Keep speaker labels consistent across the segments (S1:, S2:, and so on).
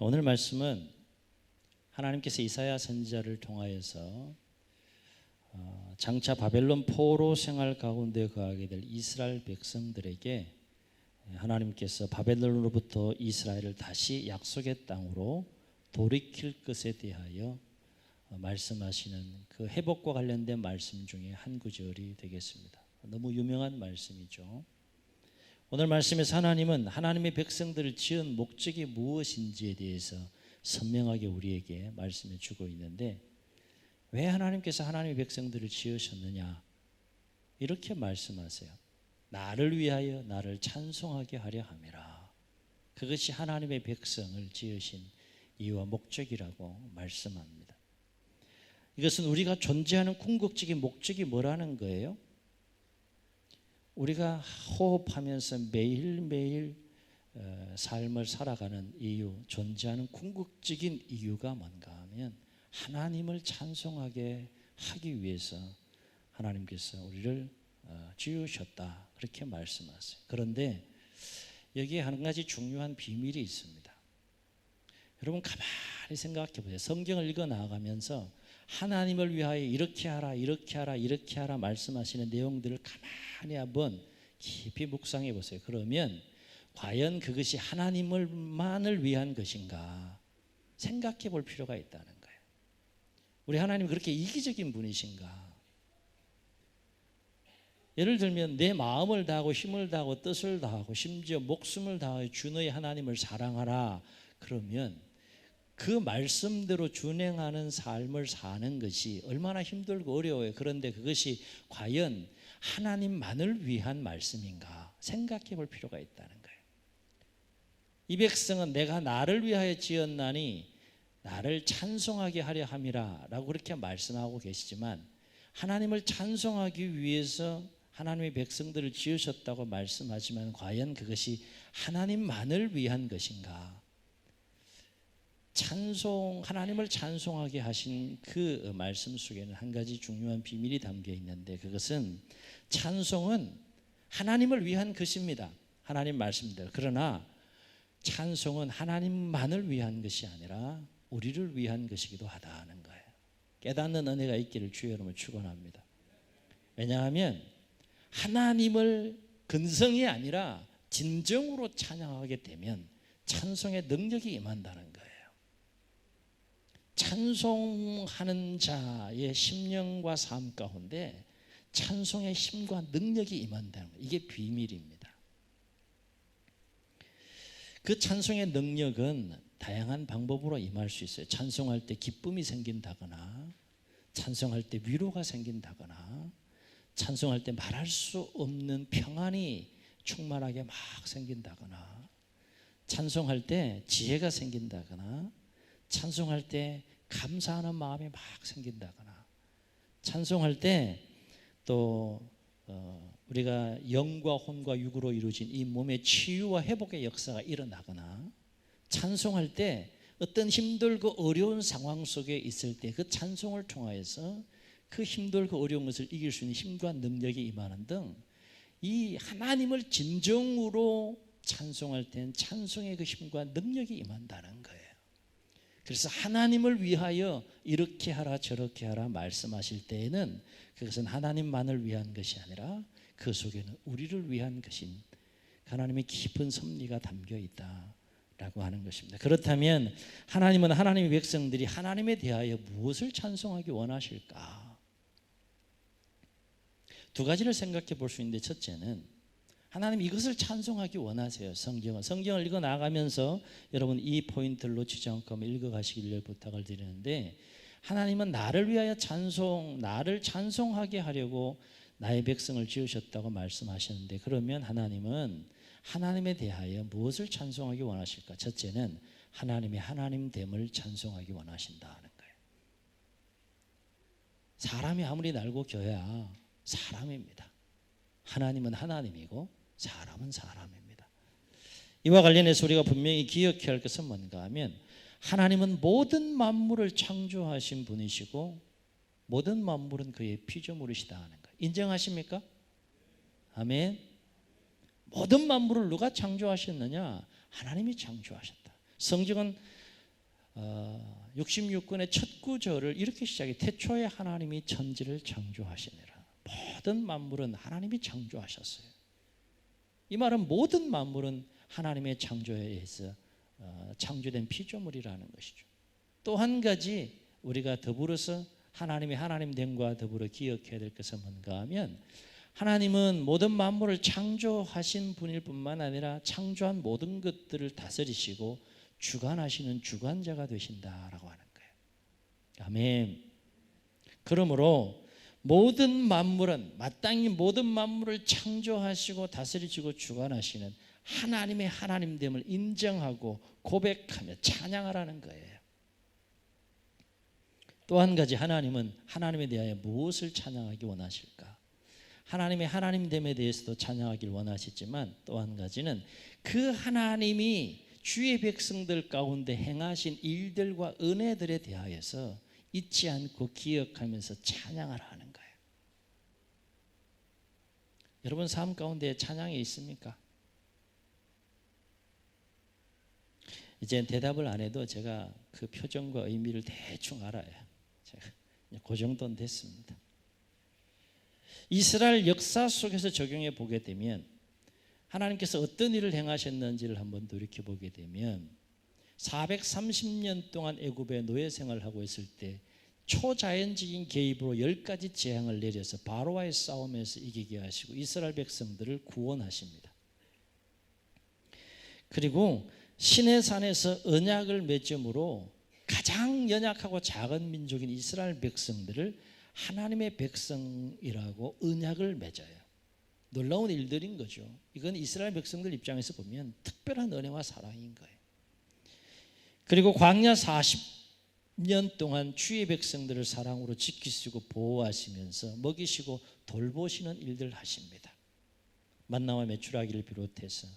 S1: 오늘 말씀은 하나님께서 이사야 선지자를 통하여서 어, 장차 바벨론 포로 생활 가운데 거하게 될 이스라엘 백성들에게 하나님께서 바벨론으로부터 이스라엘을 다시 약속의 땅으로 돌이킬 것에 대하여 어, 말씀하시는 그 회복과 관련된 말씀 중에 한 구절이 되겠습니다. 너무 유명한 말씀이죠. 오늘 말씀에서 하나님은 하나님의 백성들을 지은 목적이 무엇인지에 대해서 선명하게 우리에게 말씀해 주고 있는데 왜 하나님께서 하나님의 백성들을 지으셨느냐 이렇게 말씀하세요. 나를 위하여 나를 찬송하게 하려 함이라. 그것이 하나님의 백성을 지으신 이유와 목적이라고 말씀합니다. 이것은 우리가 존재하는 궁극적인 목적이 뭐라는 거예요? 우리가 호흡하면서 매일매일 어, 삶을 살아가는 이유, 존재하는 궁극적인 이유가 뭔가 하면 하나님을 찬송하게 하기 위해서 하나님께서 우리를 어, 지으셨다. 그렇게 말씀하세요. 그런데 여기에 한 가지 중요한 비밀이 있습니다. 여러분 가만히 생각해 보세요. 성경을 읽어 나가면서 하나님을 위하여 이렇게 하라, 이렇게 하라, 이렇게 하라 말씀하시는 내용들을 가만히 한번 깊이 묵상해 보세요. 그러면 과연 그것이 하나님을만을 위한 것인가 생각해 볼 필요가 있다는 거예요. 우리 하나님 그렇게 이기적인 분이신가? 예를 들면 내 마음을 다하고 힘을 다하고 뜻을 다하고 심지어 목숨을 다하여 주 너의 하나님을 사랑하라 그러면 그 말씀대로 준행하는 삶을 사는 것이 얼마나 힘들고 어려워요. 그런데 그것이 과연 하나님만을 위한 말씀인가 생각해 볼 필요가 있다는 거예요. 이 백성은 내가 나를 위하여 지었나니 나를 찬송하게 하려 함이라 라고 그렇게 말씀하고 계시지만 하나님을 찬송하기 위해서 하나님의 백성들을 지으셨다고 말씀하지만 과연 그것이 하나님만을 위한 것인가? 찬송 하나님을 찬송하게 하신 그 말씀 속에는 한 가지 중요한 비밀이 담겨 있는데 그것은 찬송은 하나님을 위한 것입니다. 하나님 말씀대로. 그러나 찬송은 하나님만을 위한 것이 아니라 우리를 위한 것이기도 하다는 거예요. 깨닫는 은혜가 있기를 주여 여러분 축원합니다. 왜냐하면 하나님을 근성이 아니라 진정으로 찬양하게 되면 찬송의 능력이 임한다는 거예요. 찬송하는 자의 심령과 삶 가운데 찬송의 힘과 능력이 임한다는 거예요. 이게 비밀입니다. 그 찬송의 능력은 다양한 방법으로 임할 수 있어요. 찬송할 때 기쁨이 생긴다거나, 찬송할 때 위로가 생긴다거나, 찬송할 때 말할 수 없는 평안이 충만하게 막 생긴다거나, 찬송할 때 지혜가 생긴다거나, 찬송할 때 감사하는 마음이 막 생긴다거나 찬송할 때또 어, 우리가 영과 혼과 육으로 이루어진 이 몸의 치유와 회복의 역사가 일어나거나 찬송할 때 어떤 힘들고 어려운 상황 속에 있을 때 그 찬송을 통하여서 그 힘들고 어려운 것을 이길 수 있는 힘과 능력이 임하는 등 이 하나님을 진정으로 찬송할 때는 찬송의 그 힘과 능력이 임한다는 거예요. 그래서 하나님을 위하여 이렇게 하라 저렇게 하라 말씀하실 때에는 그것은 하나님만을 위한 것이 아니라 그 속에는 우리를 위한 것인 하나님의 깊은 섭리가 담겨 있다 라고 하는 것입니다. 그렇다면 하나님은 하나님의 백성들이 하나님에 대하여 무엇을 찬송하기 원하실까? 두 가지를 생각해 볼 수 있는데 첫째는 하나님 이것을 찬송하기 원하세요. 성경은 성경을 읽어 나가면서 여러분 이 포인트를 놓치지 않고 읽어 가시기를 부탁을 드리는데 하나님은 나를 위하여 찬송 나를 찬송하게 하려고 나의 백성을 지으셨다고 말씀하셨는데 그러면 하나님은 하나님에 대하여 무엇을 찬송하기 원하실까? 첫째는 하나님의 하나님됨을 찬송하기 원하신다는 거예요. 사람이 아무리 날고 겨야 사람입니다. 하나님은 하나님이고 사람은 사람입니다. 이와 관련해서 우리가 분명히 기억해야 할 것은 뭔가 하면 하나님은 모든 만물을 창조하신 분이시고 모든 만물은 그의 피조물이시다 하는 거 인정하십니까? 아멘. 모든 만물을 누가 창조하셨느냐? 하나님이 창조하셨다. 성경은 어, 66권의 첫 구절을 이렇게 시작해 태초에 하나님이 천지를 창조하시니라. 모든 만물은 하나님이 창조하셨어요. 이 말은 모든 만물은 하나님의 창조에 의해서 어, 창조된 피조물이라는 것이죠. 또 한 가지 우리가 더불어서 하나님의 하나님 됨과 더불어 기억해야 될 것은 뭔가 하면 하나님은 모든 만물을 창조하신 분일 뿐만 아니라 창조한 모든 것들을 다스리시고 주관하시는 주관자가 되신다라고 하는 거예요. 아멘. 그러므로 모든 만물은 마땅히 모든 만물을 창조하시고 다스리시고 주관하시는 하나님의 하나님됨을 인정하고 고백하며 찬양하라는 거예요. 또 한 가지 하나님은 하나님에 대하여 무엇을 찬양하기 원하실까? 하나님의 하나님됨에 대해서도 찬양하길 원하시지만 또 한 가지는 그 하나님이 주의 백성들 가운데 행하신 일들과 은혜들에 대하여서 잊지 않고 기억하면서 거예요. 여러분 삶 가운데 찬양이 있습니까? 이제 대답을 안 해도 제가 그 표정과 의미를 대충 알아요. 제가 그 정도는 됐습니다. 이스라엘 역사 속에서 적용해 보게 되면 하나님께서 어떤 일을 행하셨는지를 한번 돌이켜 보게 되면 430년 동안 애굽의 노예 생활을 하고 있을 때 초자연적인 개입으로 열 가지 재앙을 내려서 바로와의 싸움에서 이기게 하시고 이스라엘 백성들을 구원하십니다. 그리고 신의 산에서 언약을 맺음으로 가장 연약하고 작은 민족인 이스라엘 백성들을 하나님의 백성이라고 언약을 맺어요. 놀라운 일들인 거죠. 이건 이스라엘 백성들 입장에서 보면 특별한 은혜와 사랑인 거예요. 그리고 광야 40 년 동안 주의 백성들을 사랑으로 지키시고 보호하시면서 먹이시고 돌보시는 일들 하십니다. 만나와 매출하기를 비롯해서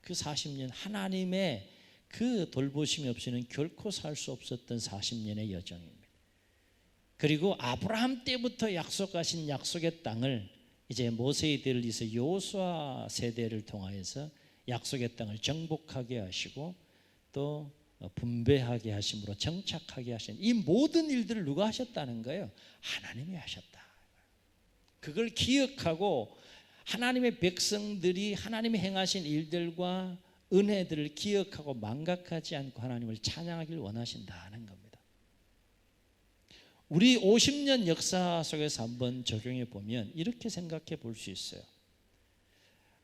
S1: 그 40년 하나님의 그 돌보심이 없이는 결코 살 수 없었던 40년의 여정입니다. 그리고 아브라함 때부터 약속하신 약속의 땅을 이제 대를 이어서 요수아 세대를 통하여서 약속의 땅을 정복하게 하시고 또 분배하게 하심으로 정착하게 하신 이 모든 일들을 누가 하셨다는 거예요? 하나님이 하셨다. 그걸 기억하고 하나님의 백성들이 하나님이 행하신 일들과 은혜들을 기억하고 망각하지 않고 하나님을 찬양하길 원하신다는 겁니다. 우리 50년 역사 속에서 한번 적용해 보면 이렇게 생각해 볼 수 있어요.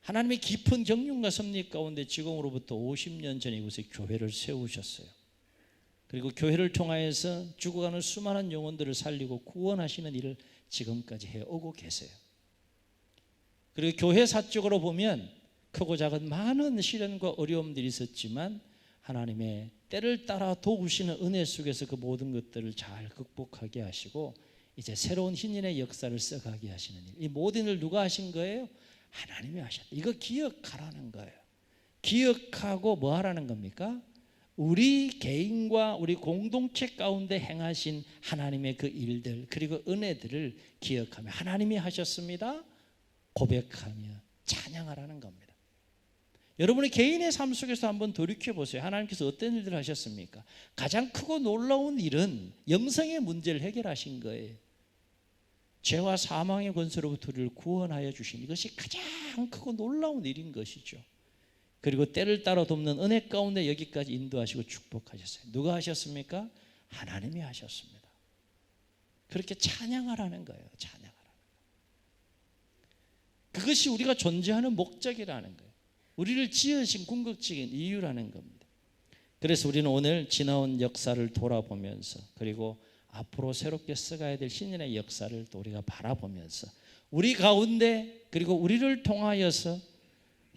S1: 하나님의 깊은 경륜과 섭리 가운데 지금으로부터 50년 전에 이곳에 교회를 세우셨어요. 그리고 교회를 통하여서 죽어가는 수많은 영혼들을 살리고 구원하시는 일을 지금까지 해오고 계세요. 그리고 교회 사적으로 보면 크고 작은 많은 시련과 어려움들이 있었지만 하나님의 때를 따라 도우시는 은혜 속에서 그 모든 것들을 잘 극복하게 하시고 이제 새로운 신인의 역사를 써가게 하시는 일. 이 모든 일 누가 하신 거예요? 하나님이 하셨다. 이거 기억하라는 거예요. 기억하고 뭐 하라는 겁니까? 우리 개인과 우리 공동체 가운데 행하신 하나님의 그 일들 그리고 은혜들을 기억하며 하나님이 하셨습니다. 고백하며 찬양하라는 겁니다. 여러분의 개인의 삶 속에서 한번 돌이켜 보세요. 하나님께서 어떤 일들을 하셨습니까? 가장 크고 놀라운 일은 영성의 문제를 해결하신 거예요. 죄와 사망의 권세로부터 우리를 구원하여 주신 이것이 가장 크고 놀라운 일인 것이죠. 그리고 때를 따라 돕는 은혜 가운데 여기까지 인도하시고 축복하셨어요. 누가 하셨습니까? 하나님이 하셨습니다. 그렇게 찬양하라는 거예요. 찬양하라는 거예요. 그것이 우리가 존재하는 목적이라는 거예요. 우리를 지으신 궁극적인 이유라는 겁니다. 그래서 우리는 오늘 지나온 역사를 돌아보면서 그리고 앞으로 새롭게 써가야 될 신인의 역사를 또 우리가 바라보면서 우리 가운데 그리고 우리를 통하여서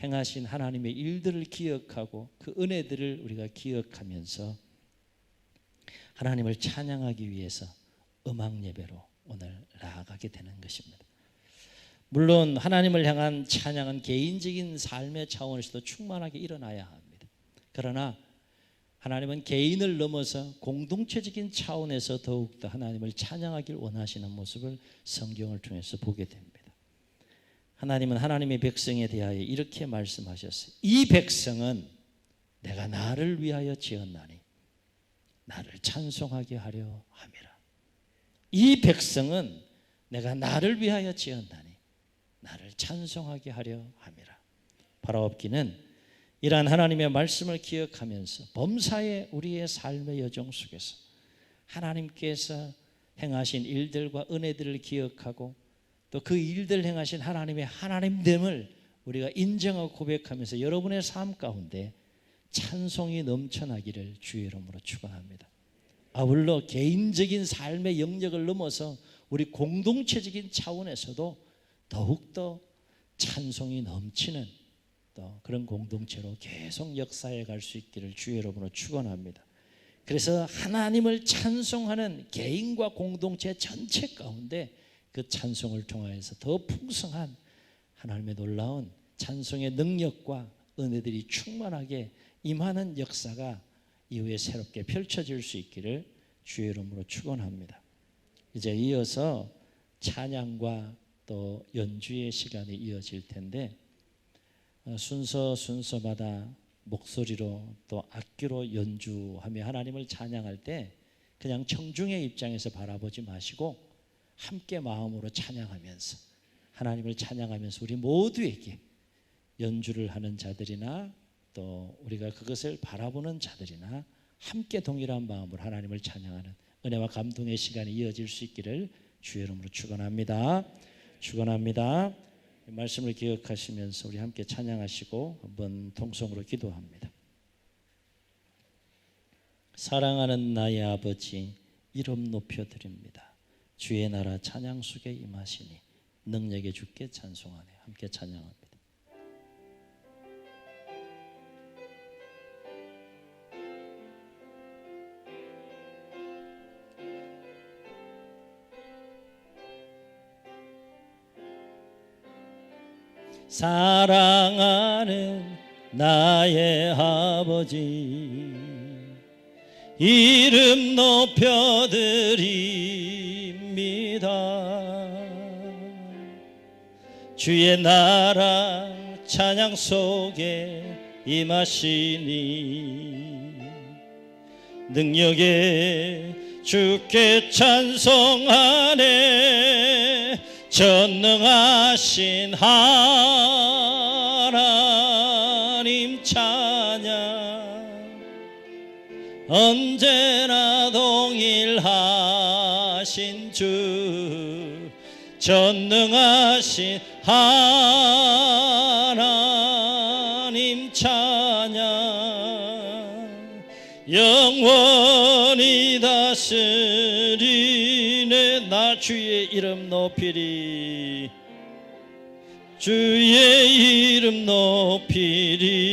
S1: 행하신 하나님의 일들을 기억하고 그 은혜들을 우리가 기억하면서 하나님을 찬양하기 위해서 음악 예배로 오늘 나아가게 되는 것입니다. 물론 하나님을 향한 찬양은 개인적인 삶의 차원에서도 충만하게 일어나야 합니다. 그러나 하나님은 개인을 넘어서 공동체적인 차원에서 더욱더 하나님을 찬양하길 원하시는 모습을 성경을 통해서 보게 됩니다. 하나님은 하나님의 백성에 대하여 이렇게 말씀하셨어요. 이 백성은 내가 나를 위하여 지었나니 나를 찬송하게 하려 함이라. 이 백성은 내가 나를 위하여 지었나니 나를 찬송하게 하려 함이라. 바라옵기는 이러한 하나님의 말씀을 기억하면서 범사의 우리의 삶의 여정 속에서 하나님께서 행하신 일들과 은혜들을 기억하고 또 그 일들 행하신 하나님의 하나님됨을 우리가 인정하고 고백하면서 여러분의 삶 가운데 찬송이 넘쳐나기를 주의 이름으로 축원합니다. 아울러 개인적인 삶의 영역을 넘어서 우리 공동체적인 차원에서도 더욱더 찬송이 넘치는 또 그런 공동체로 계속 역사해 갈 수 있기를 주의 이름으로 축원합니다. 그래서 하나님을 찬송하는 개인과 공동체 전체 가운데 그 찬송을 통하여서 더 풍성한 하나님의 놀라운 찬송의 능력과 은혜들이 충만하게 임하는 역사가 이후에 새롭게 펼쳐질 수 있기를 주의 이름으로 축원합니다. 이제 이어서 찬양과 또 연주의 시간이 이어질 텐데 어, 순서 순서마다 목소리로 또 악기로 연주하며 하나님을 찬양할 때 그냥 청중의 입장에서 바라보지 마시고 함께 마음으로 찬양하면서 하나님을 찬양하면서 우리 모두에게 연주를 하는 자들이나 또 우리가 그것을 바라보는 자들이나 함께 동일한 마음으로 하나님을 찬양하는 은혜와 감동의 시간이 이어질 수 있기를 주의 이름으로 축원합니다. 축원합니다. 말씀을 기억하시면서 우리 함께 찬양하시고 한번 통성으로 기도합니다. 사랑하는 나의 아버지 이름 높여 드립니다. 주의 나라 찬양 속에 임하시니 능력의 주께 찬송하네. 함께 찬양합니다. 사랑하는 나의 아버지 이름 높여드립니다. 주의 나라 찬양 속에 임하시니 능력에 주께 찬송하네 전능하신 하나님 찬양. 언제나 동일하신 주 전능하신 하나님 찬양. 영원히 다스리 주의 이름 높이리. 주의 이름 높이리.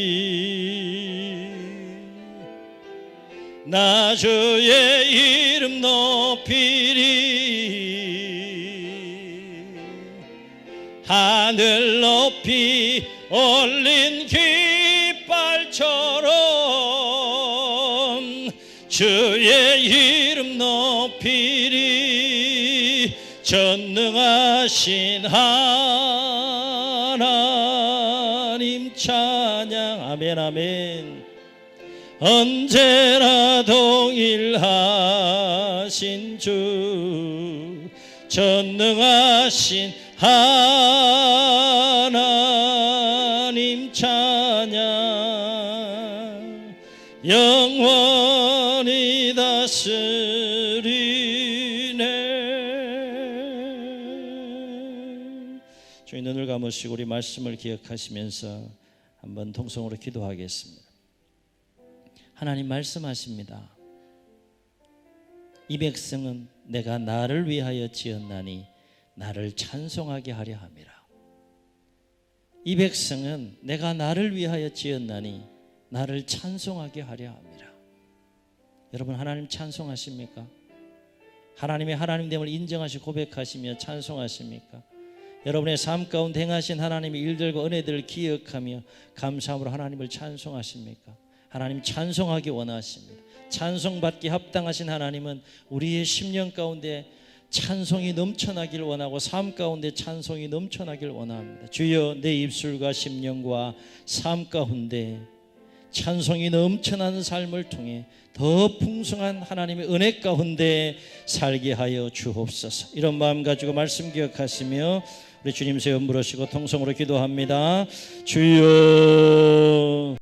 S1: 나 주의 이름 높이리. 하늘 높이 올린 깃발처럼 주의 이름 높이리 전능하신 하나님 찬양. 아멘 아멘. 언제나 동일하신 주 전능하신 하나님 감으시고 우리 말씀을 기억하시면서 한번 통성으로 기도하겠습니다 하나님 말씀하십니다 이 백성은 내가 나를 위하여 지었나니 나를 찬송하게 하려 함이라. 이 백성은 내가 나를 위하여 지었나니 나를 찬송하게 하려 함이라. 여러분 하나님 찬송하십니까? 하나님의 하나님 됨을 인정하시고 고백하시며 찬송하십니까? 여러분의 삶 가운데 행하신 하나님의 일들과 은혜들을 기억하며 감사함으로 하나님을 찬송하십니까? 하나님 찬송하기 원하십니다. 찬송받기 합당하신 하나님은 우리의 심령 가운데 찬송이 넘쳐나길 원하고 삶 가운데 찬송이 넘쳐나길 원합니다. 주여 내 입술과 심령과 삶 가운데 찬송이 넘쳐나는 삶을 통해 더 풍성한 하나님의 은혜 가운데 살게 하여 주옵소서. 이런 마음 가지고 말씀 기억하시며 우리 주님 세움 부르시고 통성으로 기도합니다. 주여